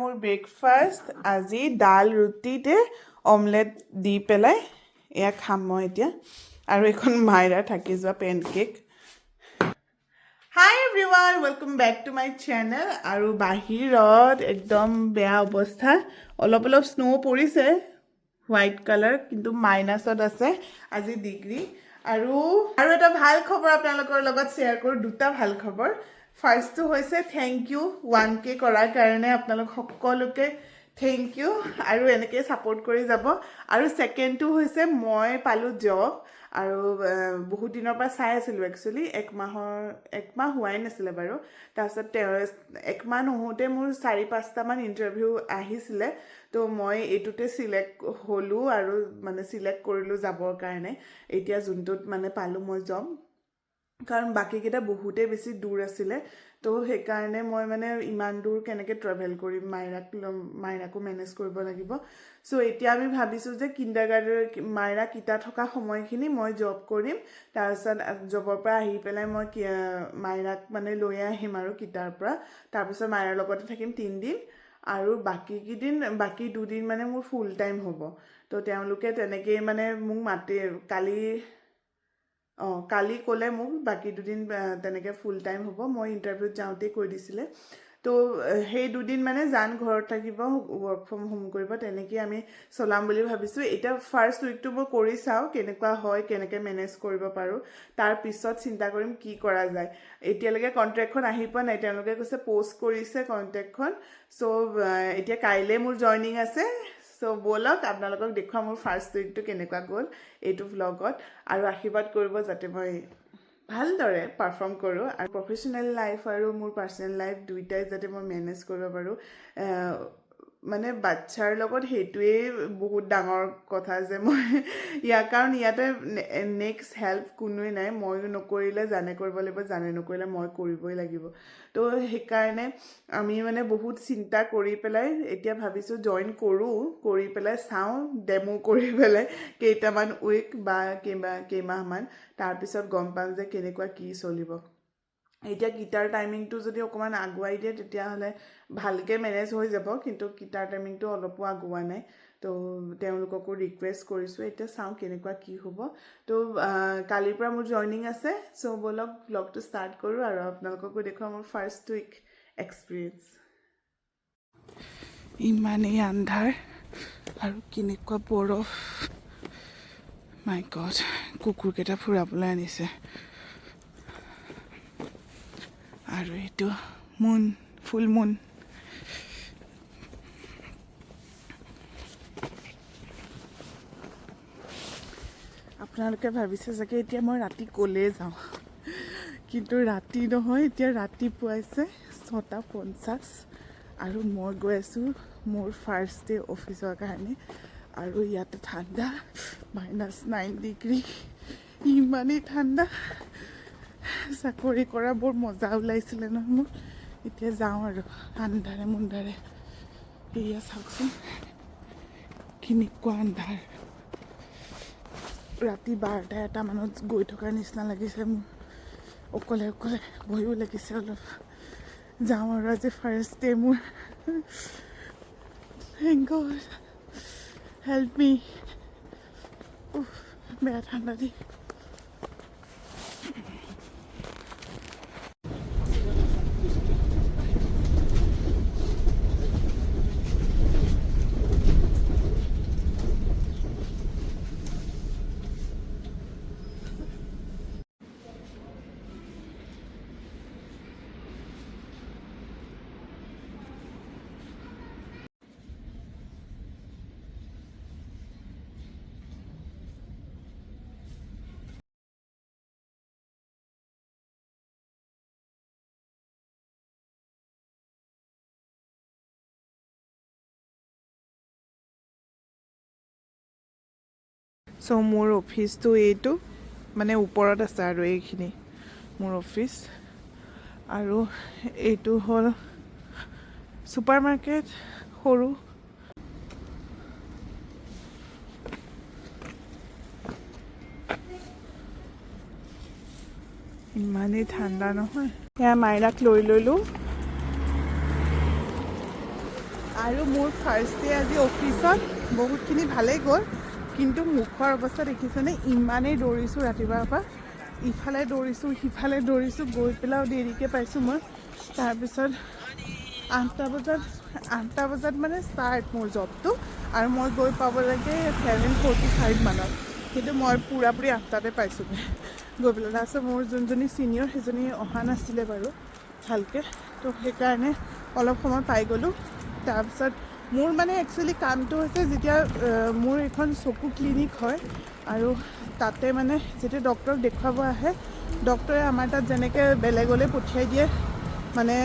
মোৰ ব্ৰেকফাষ্ট আজি ডাল ৰুটিতে অমলেট দি পেলাই এয়া খাম মই এতিয়া। আৰু এখন মাইৰা থাকি যোৱা pancake hi everyone welcome back to my channel আৰু বাহিৰত একদম বেয়া অৱস্থা। অলপ অলপ স্ন' পৰিছে হোৱাইট কালাৰ কিন্তু মাইনাছত আছে আজি ডিগ্ৰী আৰু আৰু এটা ভালো খবৰ আপোনালোকৰ লগত শ্বেয়াৰ কৰোঁ, দুটা ভালো খবৰ। ফাৰ্ষ্টটো হৈছে থেংক ইউ ওৱান কে কৰাৰ কাৰণে আপোনালোক সকলোকে থেংক ইউ আৰু এনেকৈ ছাপোৰ্ট কৰি যাব। আৰু ছেকেণ্ডটো হৈছে মই পালোঁ জব আৰু বহুত দিনৰ পৰা চাই আছিলোঁ একচুৱেলি এক মাহৰ, এক মাহ হোৱাই নাছিলে বাৰু। তাৰপিছত তেওঁ একমাহ নহওঁতে মোৰ চাৰি পাঁচটামান ইণ্টাৰভিউ আহিছিলে। তো মই এইটোতে চিলেক্ট হ'লোঁ আৰু মানে চিলেক্ট কৰিলোঁ যাবৰ কাৰণে। এতিয়া যোনটোত মানে পালোঁ মই জব কাৰণ বাকীকেইটা বহুতেই বেছি দূৰ আছিলে। তো সেইকাৰণে মই মানে ইমান দূৰ কেনেকৈ ট্ৰেভেল কৰিম, মাইৰাক মাইৰাকো মেনেজ কৰিব লাগিব। চ' এতিয়া আমি ভাবিছোঁ যে কিণ্ডাৰ গাৰ্ডেন মাইৰা থকা সময়খিনি মই জব কৰিম। তাৰপিছত জবৰ পৰা আহি পেলাই মই মাইৰাক মানে লৈ আহিম আৰু কিটাৰ পৰা। তাৰপিছত মাইৰাৰ লগতে থাকিম তিনিদিন। আৰু বাকীকেইদিন, বাকী দুদিন মানে মোৰ ফুল টাইম হ'ব। তো তেওঁলোকে তেনেকেই মানে মোক মাতি, কালি অঁ, কালি ক'লে মোক, বাকী দুদিন তেনেকৈ ফুল টাইম হ'ব। মই ইণ্টাৰভিউত যাওঁতেই কৈ দিছিলে। তো সেই দুদিন মানে জান ঘৰত থাকিব ৱৰ্ক ফ্ৰম হোম কৰিব তেনেকেই আমি চলাম বুলি ভাবিছোঁ। এতিয়া ফাৰ্ষ্ট উইকটো মই কৰি চাওঁ, কেনেকুৱা হয়, কেনেকৈ মেনেজ কৰিব পাৰোঁ। তাৰ পিছত চিন্তা কৰিম কি কৰা যায়। এতিয়ালৈকে কণ্ট্ৰেক্টখন আহি পোৱা নাই। তেওঁলোকে কৈছে প'ষ্ট কৰিছে কণ্ট্ৰেক্টখন চ' এতিয়া কাইলৈ মোৰ জইনিং আছে। চ' ব'লক আপোনালোকক দেখুৱাম মোৰ ফাৰ্ষ্ট উইকটো কেনেকুৱা গ'ল এইটো ভ্লগত আৰু আশীৰ্বাদ কৰিব যাতে মই ভালদৰে পাৰফৰ্ম কৰোঁ। আৰু প্ৰফেচনেল লাইফ আৰু মোৰ পাৰ্চনেল লাইফ দুইটাই যাতে মই মেনেজ কৰিব পাৰোঁ। মানে বাচ্ছাৰ লগত সেইটোৱেই বহুত ডাঙৰ কথা যে মই ইয়াৰ কাৰণ ইয়াতে নেক্সট হেল্প কোনোৱে নাই। মই নকৰিলে জানে কৰিব লাগিব জানে নকৰিলে মই কৰিবই লাগিব। তো সেইকাৰণে আমি মানে বহুত চিন্তা কৰি পেলাই এতিয়া ভাবিছোঁ জইন কৰোঁ কৰি পেলাই চাওঁ ডেমো কৰি পেলাই কেইটামান উইক বা কেইবা কেইমাহমান। তাৰপিছত গম পাম যে কেনেকুৱা কি চলিব। এতিয়া গীটাৰ টাইমিংটো যদি অকণমান আগুৱাই দিয়ে তেতিয়াহ'লে ভালকৈ মেনেজ হৈ যাব কিন্তু গীটাৰ টাইমিংটো অলপো আগুওৱা নাই। তো তেওঁলোককো ৰিকুৱেষ্ট কৰিছোঁ এতিয়া চাওঁ কেনেকুৱা কি হ'ব। তো কালিৰ পৰা মোৰ জইনিং আছে চ' ব'লক ব্লগটো ষ্টাৰ্ট কৰোঁ আৰু আপোনালোককো দেখুৱাম মোৰ ফাৰ্ষ্ট উইক এক্সপিৰিয়েঞ্চ ইমানেই আন্ধাৰ আৰু কেনেকুৱা বৰফ। মাই গড কুকুৰকেইটা ফুৰাবলৈ আনিছে। আৰু এইটো মুন ফুল মুন আপোনালোকে ভাবিছে চাগে এতিয়া মই ৰাতি ক'লে যাওঁ। কিন্তু ৰাতি নহয়, এতিয়া ৰাতিপুৱাইছে ছটা পঞ্চাছ আৰু মই গৈ আছোঁ মোৰ ফাৰ্ষ্ট ডে অফিচৰ কাৰণে। আৰু ইয়াতে ঠাণ্ডা মাইনাছ নাইন ডিগ্ৰী ইমানেই ঠাণ্ডা। চাকৰি কৰা বৰ মজা ওলাইছিলে নহয় মোৰ। এতিয়া যাওঁ আৰু আন্ধাৰে মুন্ধাৰে। এয়া চাওকচোন, কেনেকুৱা আন্ধাৰ। ৰাতি বাৰটা এটামানত গৈ থকাৰ নিচিনা লাগিছে মোৰ। অকলে অকলে ভয়ো লাগিছে অলপ। যাওঁ আৰু আজি ফাৰ্ষ্ট ডে মোৰ। থেংক গড হেল্প মি বেয়া ঠাণ্ডা দেই চ' মোৰ অফিচটো এইটো মানে ওপৰত আছে আৰু এইখিনি, মোৰ অফিচ আৰু এইটো হ'ল ছুপাৰ মাৰ্কেট সৰু। ইমানেই ঠাণ্ডা নহয়। এয়া মাইনাক লৈ ল'লোঁ। আৰু মোৰ ফাৰ্ষ্ট ডে আজি অফিচত বহুতখিনি ভালেই গ'ল। কিন্তু মুখৰ অৱস্থা দেখিছেনে? ইমানেই দৌৰিছোঁ ৰাতিপুৱাৰ পৰা। ইফালে দৌৰিছোঁ, সিফালে দৌৰিছোঁ, গৈ পেলাইও দেৰিকৈ পাইছোঁ মই। তাৰপিছত আঠটা বজাত আঠটা বজাত মানে ষ্টাৰ্ট মোৰ জবটো আৰু মই গৈ পাব লাগে ছেভেন ফৰ্টি ফাইভ মানত। কিন্তু মই পূৰাপূৰি আঠটাতে পাইছোঁগৈ। গৈ পেলাই তাৰপিছত মোৰ যোনজনী ছিনিয়ৰ সেইজনী অহা নাছিলে বাৰু ভালকৈ। তো সেইকাৰণে অলপ সময় পাই গ'লোঁ। তাৰপিছত মোৰ মানে একচুৱেলি কামটো হৈছে যেতিয়া মোৰ এখন চকু ক্লিনিক হয় আৰু তাতে মানে যেতিয়া ডক্টৰক দেখুৱাব আহে ডক্টৰে আমাৰ তাত যেনেকৈ বেলেগলৈ পঠিয়াই দিয়ে মানে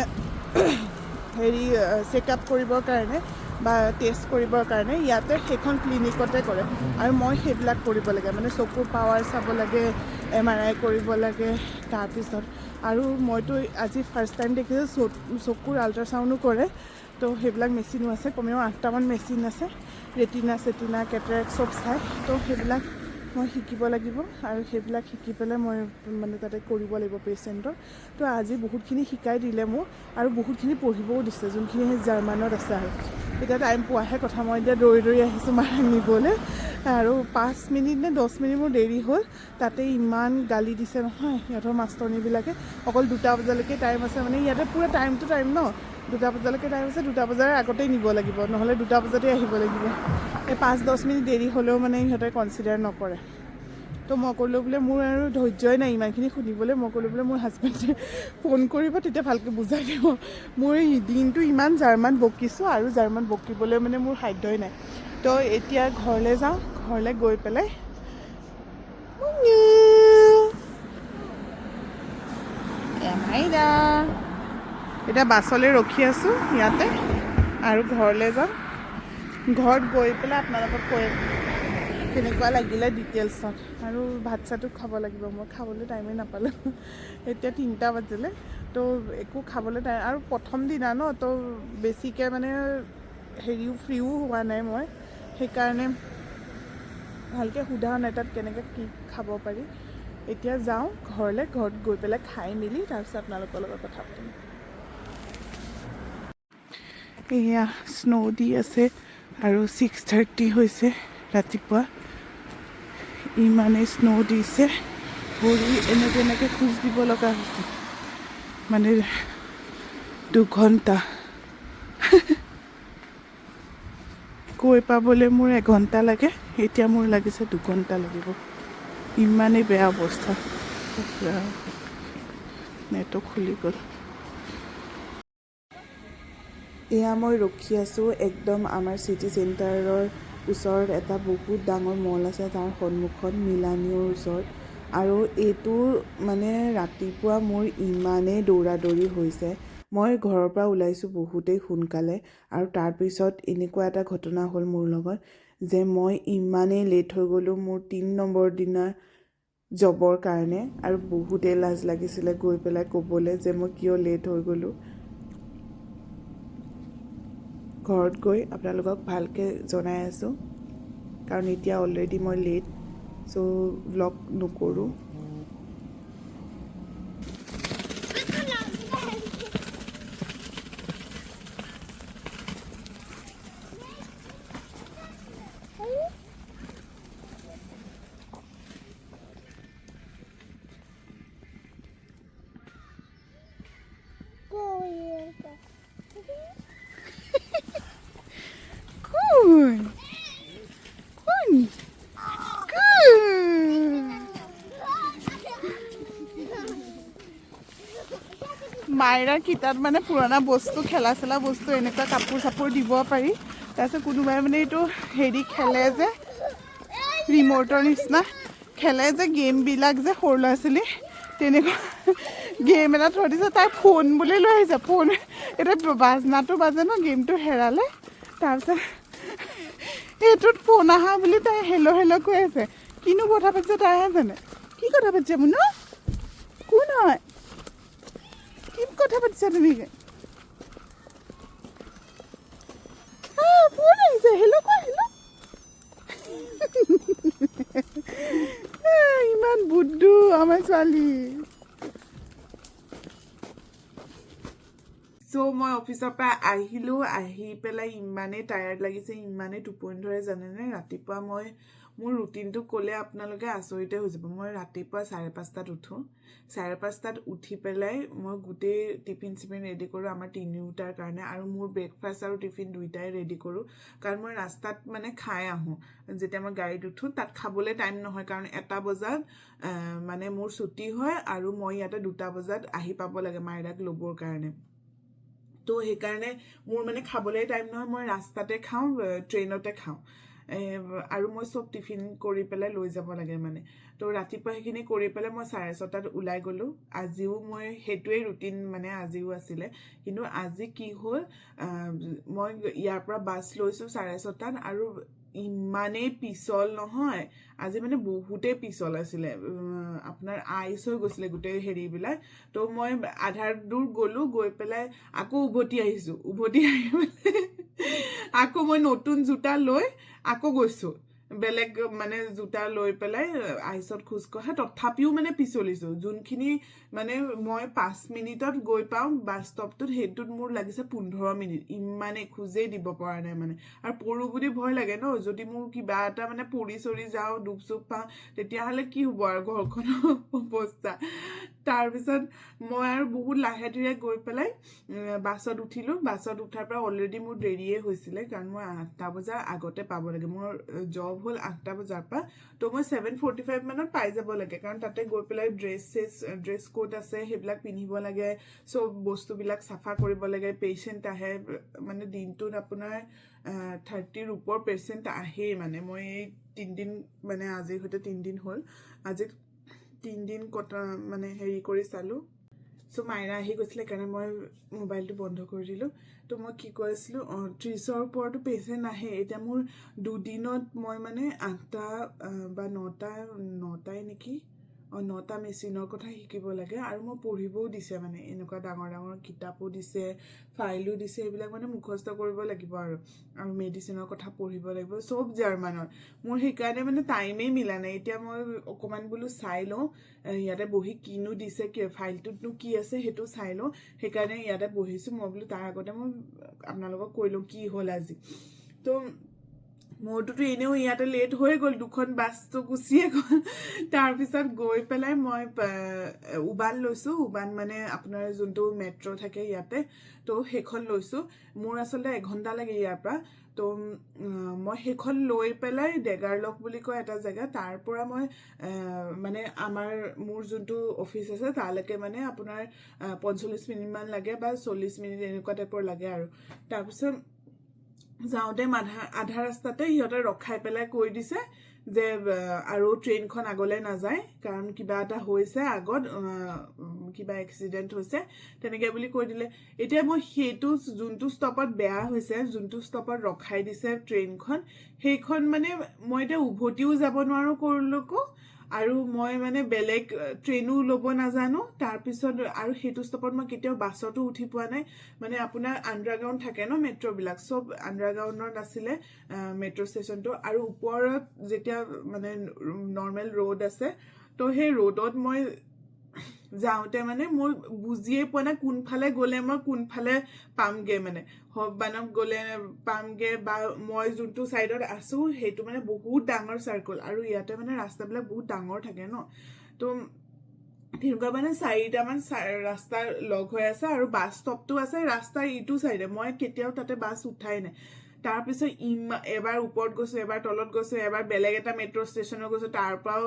হেৰি চেকআপ কৰিবৰ কাৰণে বা টেষ্ট কৰিবৰ কাৰণে, ইয়াতে সেইখন ক্লিনিকতে কৰে। আৰু মই সেইবিলাক কৰিব লাগে মানে চকুৰ পাৱাৰ চাব লাগে এম আৰ আই কৰিব লাগে, তাৰপিছত। আৰু মইতো আজি ফাৰ্ষ্ট টাইম দেখিছোঁ চকুৰ আল্ট্ৰাচাউণ্ডো কৰে। তো সেইবিলাক মেচিনো আছে, কমেও আঠটামান মেচিন আছে ৰেটিনা চেটিনা কেটেৰেক চব চাই। তো সেইবিলাক মই শিকিব লাগিব আৰু সেইবিলাক শিকি পেলাই মই মানে তাতে কৰিব লাগিব পেচেণ্টৰ তো আজি বহুতখিনি শিকাই দিলে মোক আৰু বহুতখিনি পঢ়িবও দিছে, যোনখিনি সেই জাৰ্মানত আছে আৰু। এতিয়া টাইম পোৱাহে কথা, মই এতিয়া দৌৰি দৌৰি আহিছোঁ মাক নিবলৈ আৰু পাঁচ মিনিট নে দহ মিনিট মোৰ দেৰি হ'ল, তাতে ইমান গালি দিছে নহয় সিহঁতৰ মাষ্টৰনীবিলাকে। অকল দুটা বজালৈকে টাইম আছে মানে ইয়াতে পূৰা টাইম টু টাইম ন। দুটা বজালৈকে টাইম আছে দুটা বজাৰ আগতেই নিব লাগিব নহ'লে দুটা বজাতে আহিব লাগিব। এই পাঁচ দহ মিনিট দেৰি হ'লেও মানে সিহঁতে কনচিডাৰ নকৰে। তো মই ক'লোঁ বোলে মোৰ আৰু ধৈৰ্যই নাই ইমানখিনি শুনিবলৈ মই ক'লোঁ বোলে মোৰ হাজবেণ্ডে ফোন কৰিব তেতিয়া ভালকৈ বুজাই দিব। মোৰ এই দিনটো ইমান জাৰ্মান বকিছোঁ আৰু জাৰ্মান বকিবলৈ মানে মোৰ সাধ্যই নাই। তো এতিয়া ঘৰলৈ যাওঁ ঘৰলৈ গৈ পেলাই এমাইদা এতিয়া বাছলৈ ৰখি আছোঁ ইয়াতে আৰু ঘৰলৈ যাম। ঘৰত গৈ পেলাই আপোনালোকক কৈ আছোঁ কেনেকুৱা লাগিলে ডিটেইলছত আৰু ভাত চাতো খাব লাগিব মই খাবলৈ টাইমেই নাপালোঁ। এতিয়া তিনিটা বাজিলে তো একো খাবলৈ টাইম আৰু প্ৰথম দিনা ন তো বেছিকৈ মানে হেৰিও ফ্ৰীও হোৱা নাই মই। সেইকাৰণে ভালকৈ সোধা নাই তাত কেনেকৈ কি খাব পাৰি। এতিয়া যাওঁ ঘৰলৈ ঘৰত গৈ পেলাই খাই মেলি তাৰপিছত আপোনালোকৰ লগত কথা পাতিম। এয়া স্ন' দি আছে আৰু ছিক্স থাৰ্টি হৈছে ৰাতিপুৱা। ইমানেই স্ন' দিছে। ভৰি এনেকৈ এনেকৈ খোজ দিব লগা হৈছে। মানে দুঘণ্টা। গৈ পাবলৈ মোৰ এঘণ্টা লাগে। এতিয়া মোৰ লাগিছে দুঘণ্টা লাগিব। ইমানেই বেয়া অৱস্থা। নেটটো খুলি গ'ল। এয়া মই ৰখি আছোঁ একদম আমাৰ চিটি চেণ্টাৰৰ ওচৰত। এটা বহুত ডাঙৰ মল আছে তাৰ সন্মুখত মিলানিৰ ওচৰত। আৰু এইটো মানে ৰাতিপুৱা মোৰ ইমানেই দৌৰা দৌৰি হৈছে। মই ঘৰৰ পৰা ওলাইছোঁ বহুতেই সোনকালে আৰু তাৰপিছত এনেকুৱা এটা ঘটনা হ'ল মোৰ লগত যে মই ইমানেই লেট হৈ গ'লোঁ মোৰ তিনি নম্বৰ দিনা জবৰ কাৰণে। আৰু বহুতেই লাজ লাগিছিলে গৈ পেলাই ক'বলৈ যে মই কিয় লেট হৈ গ'লোঁ। ঘৰত গৈ আপোনালোকক ভালকৈ জনাই আছোঁ। কাৰণ এতিয়া অলৰেডি মই লেট চ' ব্লগ নকৰোঁ। কিতাপ মানে পুৰণা বস্তু খেলা চেলা বস্তু এনেকুৱা কাপোৰ চাপোৰ দিব পাৰি। তাৰপিছত কোনোবাই মানে এইটো হেৰি খেলে যে ৰিম'টৰ নিচিনা খেলে যে গেমবিলাক যে সৰু ল'ৰা ছোৱালী তেনেকুৱা গেম এটা থৈ দিছে তাই ফোন বুলি লৈ আহিছে। ফোন এতিয়া বাজনাটো বাজে ন গেমটো হেৰালে। তাৰপিছত এইটোত ফোন আহা বুলি তাই হেল্ল' হেল্ল' কৈ আছে। কিনো কথা পাতিছে তাইহে জানে। কি কথা পাতিছে মুনু কোন হয়? কথা পাতিছা হেল্ল' কোৱা হেল্ল' ইমান বুদ্ধু আমাৰ ছোৱালী চ' মই অফিচৰ পৰা আহিলোঁ, আহি পেলাই ইমানেই টায়াৰ্ড লাগিছে, ইমানেই টোপনি ধৰে, জানেনে? ৰাতিপুৱা মই মোৰ ৰুটিনটো ক'লে আপোনালোকে আচৰিতে হৈ যাব। মই ৰাতিপুৱা চাৰে পাঁচটাত উঠোঁ। চাৰে পাঁচটাত উঠি পেলাই মই গোটেই টিফিন চিফিন ৰেডি কৰোঁ আমাৰ তিনিওটাৰ কাৰণে আৰু মোৰ ব্ৰেকফাষ্ট আৰু টিফিন দুইটাই ৰেডি কৰোঁ। কাৰণ মই ৰাস্তাত মানে খাই আহোঁ। যেতিয়া মই গাড়ীত উঠোঁ তাত খাবলৈ টাইম নহয়। কাৰণ এটা বজাত মানে মোৰ ছুটি হয় আৰু মই ইয়াতে দুটা বজাত আহি পাব লাগে মাইৰাক ল'বৰ কাৰণে। তো সেইকাৰণে মোৰ মানে খাবলৈ টাইম নহয়। মই ৰাস্তাতে খাওঁ ট্ৰেইনতে খাওঁ। আৰু মই চব টিফিন কৰি পেলাই লৈ যাব লাগে মানে। তো ৰাতিপুৱা সেইখিনি কৰি পেলাই মই চাৰে ছটাত ওলাই গ'লোঁ। আজিও মই সেইটোৱেই ৰুটিন মানে আজিও আছিলে। কিন্তু আজি কি হ'ল মই ইয়াৰ পৰা বাছ লৈছোঁ চাৰে ছটাত আৰু ইমানেই পিছল নহয়। আজি মানে বহুতেই পিছল আছিলে। আপোনাৰ আইচ হৈ গৈছিলে গোটেই হেৰিবিলাক। তো মই আধা দূৰ গ'লোঁ গৈ পেলাই আকৌ উভতি আহিছোঁ। উভতি আহি পেলাই আকৌ মই নতুন জোতা লৈ a Akogosu. বেলেগ মানে জোতা লৈ পেলাই আইচত খোজকঢ়া তথাপিও মানে পিছলিছোঁ। যোনখিনি মানে মই পাঁচ মিনিটত গৈ পাওঁ বাছ ষ্টপটোত সেইটোত মোৰ লাগিছে পোন্ধৰ মিনিট। ইমানেই খোজেই দিব পৰা নাই মানে। আৰু পৰোঁ বুলি ভয় লাগে ন যদি মোৰ কিবা এটা মানে পৰি চৰি যাওঁ দুখ চুখ পাওঁ তেতিয়াহ'লে কি হ'ব আৰু ঘৰখনৰ অৱস্থা? তাৰপিছত মই আৰু বহুত লাহে ধীৰে গৈ পেলাই বাছত উঠিলোঁ। বাছত উঠাৰ পৰা অলৰেডি মোৰ দেৰিয়ে হৈছিলে কাৰণ মই আঠটা বজাৰ আগতে পাব লাগে। মোৰ জব হ'ল আঠটা বজাৰ পৰা, তো মই ছেভেন ফৰ্টি ফাইভ মানত পাই যাব লাগে। কাৰণ তাতে গৈ পেলাই ড্ৰেছ চেছ ড্ৰেছ কোড আছে, সেইবিলাক পিন্ধিব লাগে, চব বস্তুবিলাক চাফা কৰিব লাগে। পেচেণ্ট আহে মানে দিনটোত আপোনাৰ থাৰ্টিৰ ওপৰ পেচেণ্ট আহেই মানে। মই এই তিনিদিন মানে আজিৰ সৈতে তিনিদিন হ'ল। আজি তিনিদিন কটা মানে হেৰি কৰি চালোঁ। চ' মাইনা আহি গৈছিলে সেইকাৰণে মই মোবাইলটো বন্ধ কৰি দিলোঁ তো মই কি কৈ আছিলোঁ অঁ ত্ৰিছৰ ওপৰতো পেচেণ্ট আহে এতিয়া মোৰ দুদিনত মই মানে আঠটা বা নটা নটাই নেকি নটা মেচিনৰ কথা শিকিব লাগে আৰু মই পঢ়িবও দিছে মানে এনেকুৱা ডাঙৰ ডাঙৰ কিতাপো দিছে, ফাইলো দিছে এইবিলাক মানে মুখস্থ কৰিব লাগিব আৰু। আৰু মেডিচিনৰ কথা পঢ়িব লাগিব, চব জাৰ্মানৰ। মোৰ সেইকাৰণে মানে টাইমেই মিলা নাই। এতিয়া মই অকণমান বোলো চাই লওঁ ইয়াতে বহি কিনো দিছে কি ফাইলটোতনো কি আছে সেইটো চাই লওঁ। সেইকাৰণে ইয়াতে বহিছোঁ। মই বোলো তাৰ আগতে মই আপোনালোকক কৈ লওঁ কি হ'ল আজি। তো মোৰটোতো এনেও ইয়াতে লেট হৈ গ'ল দুখন বাছটো গুচিয়ে গ'ল। তাৰপিছত গৈ পেলাই মই উবান লৈছোঁ উবান মানে আপোনাৰ যোনটো মেট্ৰ' থাকে ইয়াতে তো সেইখন লৈছোঁ। মোৰ আচলতে এঘণ্টা লাগে ইয়াৰ পৰা। তো মই সেইখন লৈ পেলাই ডেগাৰলক বুলি কয় এটা জেগা তাৰ পৰা মই মানে আমাৰ মোৰ যোনটো অফিচ আছে তালৈকে মানে আপোনাৰ পঞ্চল্লিছ মিনিটমান লাগে বা চল্লিছ মিনিট এনেকুৱা টাইপৰ লাগে আৰু। তাৰপিছত যাওঁতে আধা ৰাস্তাতে সিহঁতে ৰখাই পেলাই কৈ দিছে যে আৰু ট্ৰেইনখন আগলৈ নাযায় কাৰণ কিবা এটা হৈছে আগত কিবা এক্সিডেণ্ট হৈছে তেনেকৈ বুলি কৈ দিলে। এতিয়া মই সেইটো যোনটো ষ্টপত বেয়া হৈছে যোনটো ষ্টপত ৰখাই দিছে ট্ৰেইনখন সেইখন মানে মই এতিয়া উভতিও যাব নোৱাৰোঁ ক'লৈকো আৰু মই মানে বেলেগ ট্ৰেইনো ল'ব নাজানো। তাৰপিছত আৰু সেইটো ষ্টপত মই কেতিয়াও বাছতো উঠি পোৱা নাই। মানে আপোনাৰ আণ্ডাৰগ্ৰাউণ্ড থাকে ন মেট্ৰ'বিলাক চব আণ্ডাৰগ্ৰাউণ্ডত আছিলে মেট্ৰ' ষ্টেচনটো আৰু ওপৰত যেতিয়া মানে নৰ্মেল ৰ'ড আছে, তো সেই ৰ'দত মই যাওঁতে মানে মই বুজিয়ে পোৱা নাই কোনফালে গ'লে মই কোনফালে পামগৈ মানে। হবানক গ'লে পামগৈ বা মই যোনটো ছাইডত আছোঁ, সেইটো মানে বহুত ডাঙৰ চাৰ্কল আৰু ইয়াতে মানে ৰাস্তাবিলাক বহুত ডাঙৰ থাকে ন। তো তেনেকুৱা মানে চাৰিটামান ৰাস্তা লগ হৈ আছে আৰু বাছ ষ্টপটো আছে। ৰাস্তাৰ ইটো চাইডে মই কেতিয়াও তাতে বাছ উঠাই নাই। তাৰপিছত ইমা এবাৰ ওপৰত গৈছোঁ, এবাৰ তলত গৈছোঁ, এবাৰ বেলেগ এটা মেট্ৰ' ষ্টেচনত গৈছোঁ, তাৰ পৰাও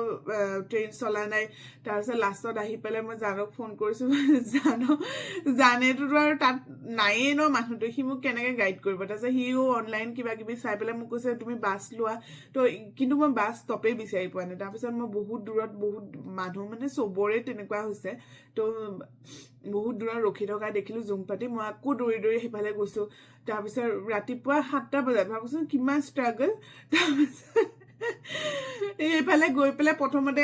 ট্ৰেইন চলা নাই। তাৰপিছত লাষ্টত আহি পেলাই মই জানক ফোন কৰিছোঁ জানক জানেটোতো আৰু তাত নায়েই ন মানুহটো, সি মোক কেনেকৈ গাইড কৰিব? তাৰপিছত সিও অনলাইন কিবা কিবি চাই পেলাই মোক কৈছে, তুমি বাছ লোৱা। তো কিন্তু মই বাছ ষ্টপেই বিচাৰি পোৱা নাই। তাৰপিছত মই বহুত দূৰত, বহুত মানুহ মানে চবৰে তেনেকুৱা হৈছে। তো বহুত দূৰত ৰখি থকা দেখিলোঁ জুম পাতি মই আকৌ দৌৰি দৌৰি সেইফালে গৈছোঁ। তাৰপিছত ৰাতিপুৱা সাতটা বজাত ভাবচোন কিমান ষ্ট্ৰাগল তাৰপিছত এইফালে গৈ পেলাই প্ৰথমতে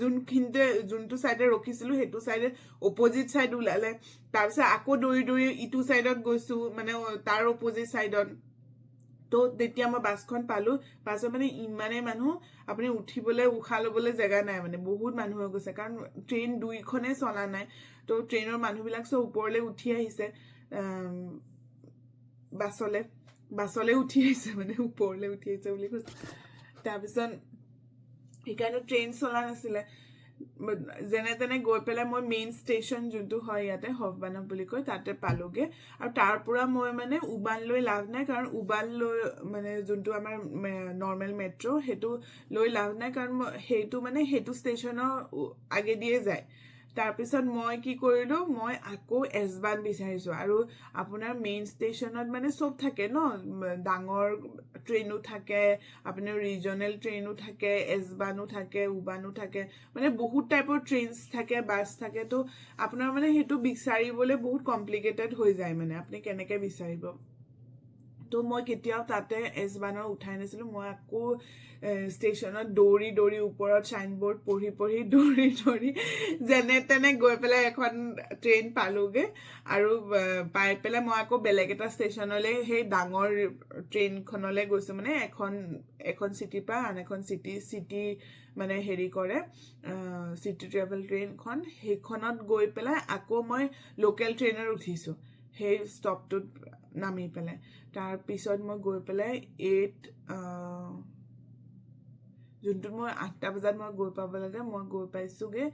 যোনখিনিতে যোনটো ছাইডে ৰখিছিলোঁ সেইটো ছাইডে অপজিট ছাইড ওলালে। তাৰপিছত আকৌ দৌৰি দৌৰি ইটো ছাইডত গৈছোঁ মানে তাৰ অপজিট ছাইডত তো তেতিয়া মই বাছখন পালোঁ। বাছত মানে ইমানেই মানুহ আপুনি উঠিবলৈ উশাহ ল'বলৈ জেগা নাই মানে বহুত মানুহ হৈ গৈছে। কাৰণ ট্ৰেইন দুইখনেই চলা নাই। তো ট্ৰেইনৰ মানুহবিলাক চব ওপৰলৈ উঠি আহিছে বাছলৈ। বাছলৈ উঠি আহিছে মানে ওপৰলৈ উঠি আহিছে বুলি কৈছে। তাৰপিছত সেইকাৰণে ট্ৰেইন চলা নাছিলে। যেনে তেনে গৈ পেলাই মই মেইন ষ্টেচন যোনটো হয় ইয়াতে হফবানক বুলি কয়, তাতে পালোগে। আৰু তাৰ পৰা মই মানে উবান লৈ লাভ নাই, কাৰণ উবান লৈ মানে যোনটো আমাৰ নৰ্মেল মেট্ৰ' সেইটো লৈ লাভ নাই, কাৰণ সেইটো মানে সেইটো ষ্টেচনৰ আগেদিয়ে যায়। তাৰপিছত মই কি কৰিলোঁ, মই আকৌ এছবান বিচাৰিছোঁ আৰু আপোনাৰ মেইন ষ্টেচনত মানে চব থাকে ন, ডাঙৰ ট্ৰেইনো থাকে, আপোনাৰ ৰিজনেল ট্ৰেইনো থাকে এছবানো থাকে উবানো থাকে মানে বহুত টাইপৰ ট্ৰেইনছ থাকে বাছ থাকে, তো আপোনাৰ মানে সেইটো বিচাৰিবলৈ বহুত কমপ্লিকেটেড হৈ যায় মানে আপুনি কেনেকৈ বিচাৰিব? তো মই কেতিয়াও তাতে এছবানৰ উঠাই নাছিলোঁ। মই আকৌ ষ্টেচনত দৌৰি দৌৰি ওপৰত চাইনবৰ্ড পঢ়ি পঢ়ি, দৌৰি দৌৰি যেনে তেনে গৈ পেলাই এখন ট্ৰেইন পালোগে আৰু পাই পেলাই মই আকৌ বেলেগ এটা ষ্টেচনলৈ, সেই ডাঙৰ ট্ৰেইনখনলৈ গৈছোঁ। মানে এখন এখন চিটিৰ পৰা আন এখন চিটি চিটি মানে হেৰি কৰে চিটি ট্ৰেভেল ট্ৰেইনখন। সেইখনত গৈ পেলাই আকৌ মই লোকেল ট্ৰেইনত উঠিছোঁ। সেই ষ্টপটোত নামি পেলাই। তাৰপিছত মই গৈ পেলাই এইট যোনটোত মই আঠটা বজাত মই গৈ পাব লাগে মই গৈ পাইছোঁগৈ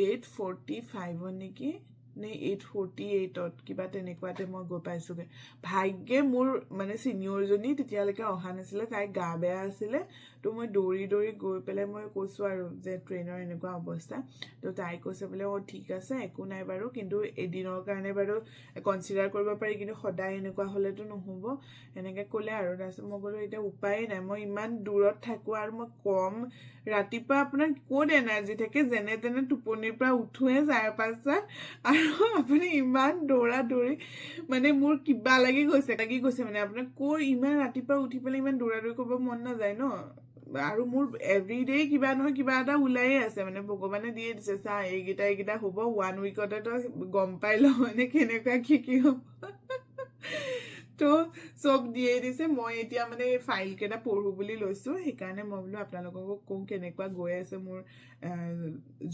এইট ফৰ্টি ফাইভত নেকি। নে এইট ফৰ্টি এইটত কিবা তেনেকুৱাতে মই গৈ পাইছোঁগৈ। ভাগ্যে মোৰ মানে ছিনিয়ৰজনী তেতিয়ালৈকে অহা নাছিলে তাইৰ গা বেয়া আছিলে তো মই দৌৰি দৌৰি গৈ পেলাই মই কৈছোঁ আৰু যে ট্ৰেইনৰ এনেকুৱা অৱস্থা। তো তাই কৈছে বোলে অঁ ঠিক আছে একো নাই বাৰু কিন্তু এদিনৰ কাৰণে বাৰু কনচিডাৰ কৰিব পাৰি কিন্তু সদায় এনেকুৱা হ'লেতো নহ'ব। এনেকৈ ক'লে আৰু তাৰপিছত মই ক'লোঁ এতিয়া উপায়েই নাই মই ইমান দূৰত থাকোঁ আৰু মই কম ৰাতিপুৱা আপোনাৰ ক'ত এনাৰ্জি থাকে? যেনে তেনে টোপনিৰ পৰা উঠোৱে চাৰে পাঁচটাত। আৰু আপুনি ইমান দৌৰা দৌৰি মানে মোৰ কিবা লাগি গৈছে লাগি গৈছে মানে। আপোনাৰ কৈ ইমান ৰাতিপুৱা উঠি পেলাই ইমান দৌৰা দৌৰি কৰিব মন নাযায় ন? আৰু মোৰ এভৰিডে কিবা নহয় কিবা এটা ওলায়ে আছে মানে। ভগৱানে দিয়ে দিছে চা এইকেইটা এইকেইটা হ'ব ওৱান উইকতে তই গম পাই ল মানে কেনেকুৱা কি কি হ'ব? তো চব দিয়ে দিছে। মই এতিয়া মানে ফাইলকেইটা ফাইল কেইটা পঢ়ো বুলি লৈছোঁ। সেইকাৰণে মই বোলো আপোনালোককো কওঁ কেনেকুৱা গৈ আছে মোৰ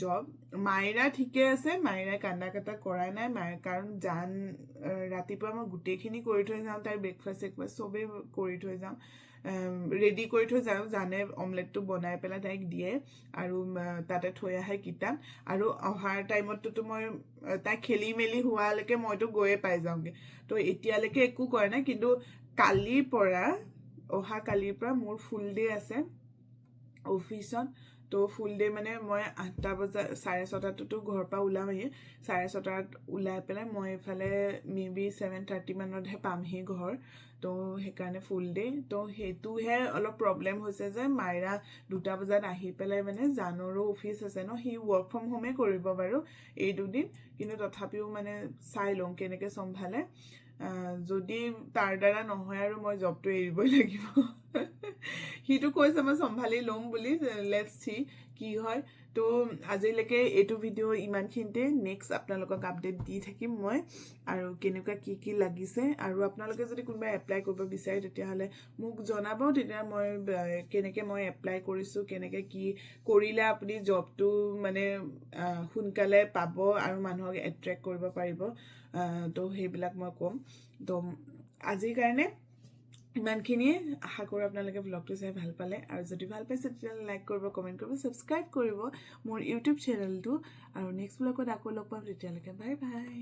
জব মাইৰা ঠিকে আছে। মাইৰাই কান্দা কাটা কৰা নাই। মায়ে কাৰণ জান, ৰাতিপুৱা মই গোটেইখিনি কৰি থৈ যাওঁ তাইৰ ব্ৰেকফাষ্ট চেকফাষ্ট চবেই কৰি থৈ যাওঁ। ৰেডি কৰি থৈ যাওঁ। জানে অমলেটটো বনাই পেলাই তাইক দিয়ে আৰু তাতে থৈ আহে কিতাপ আৰু অহাৰ টাইমততো মই তাই খেলি মেলি হোৱালৈকে মইতো গৈয়ে পাই যাওঁগৈ। তো এতিয়ালৈকে একো কৰা নাই, কিন্তু কালিৰ পৰা, অহা কালিৰ পৰা মোৰ ফুল ডে আছে। অফিচত তো ফুল ডে মানে মই আঠটা বজা চাৰে ছটাততো ঘৰৰ পৰা ওলাওঁৱেই চাৰে ছটাত ওলাই পেলাই মই এইফালে মে বি ছেভেন থাৰ্টি মানতহে পামহি ঘৰ। তো সেইকাৰণে ফুল ডে তো সেইটোহে অলপ প্ৰব্লেম হৈছে যে মাইৰা দুটা বজাত আহি পেলাই মানে জানৰো অফিচ আছে ন সি ৱৰ্ক ফ্ৰম হোমেই কৰিব বাৰু। এই দুদিন। কিন্তু তথাপিও মানে চাই লওঁ কেনেকৈ চম্ভালে। যদি তাৰ দ্বাৰা নহয় আৰু মই জবটো এৰিবই লাগিব। সিটো কৈছে, মই চম্ভালি ল'ম বুলি লেটছ চি কি হয়। তো আজিলৈকে এইটো ভিডিঅ' ইমানখিনিতে নেক্সট আপোনালোকক আপডেট দি থাকিম মই। আৰু কেনেকুৱা কি কি লাগিছে। আৰু আপোনালোকে যদি কোনোবাই এপ্লাই কৰিব বিচাৰে, তেতিয়াহ'লে মোক জনাব। তেতিয়া মই কেনেকৈ মই এপ্লাই কৰিছোঁ, কেনেকৈ কি কৰিলে আপুনি জবটো মানে সোনকালে পাব আৰু মানুহক এট্ৰেক্ট কৰিব পাৰিব। তো সেইবিলাক মই ক'ম। তো আজিৰ কাৰণে ইমানখিনিয়ে আশা কৰোঁ আপোনালোকে ব্লগটো চাই ভালো পালে। আৰু যদি ভালো পাইছে তেতিয়াহ'লে লাইক কৰিব কমেণ্ট কৰিব ছাবস্ক্ৰাইব কৰিব মোৰ ইউটিউব চেনেলটো আৰু নেক্সট ব্লগত আকৌ লগ পাম তেতিয়ালৈকে। Bye bye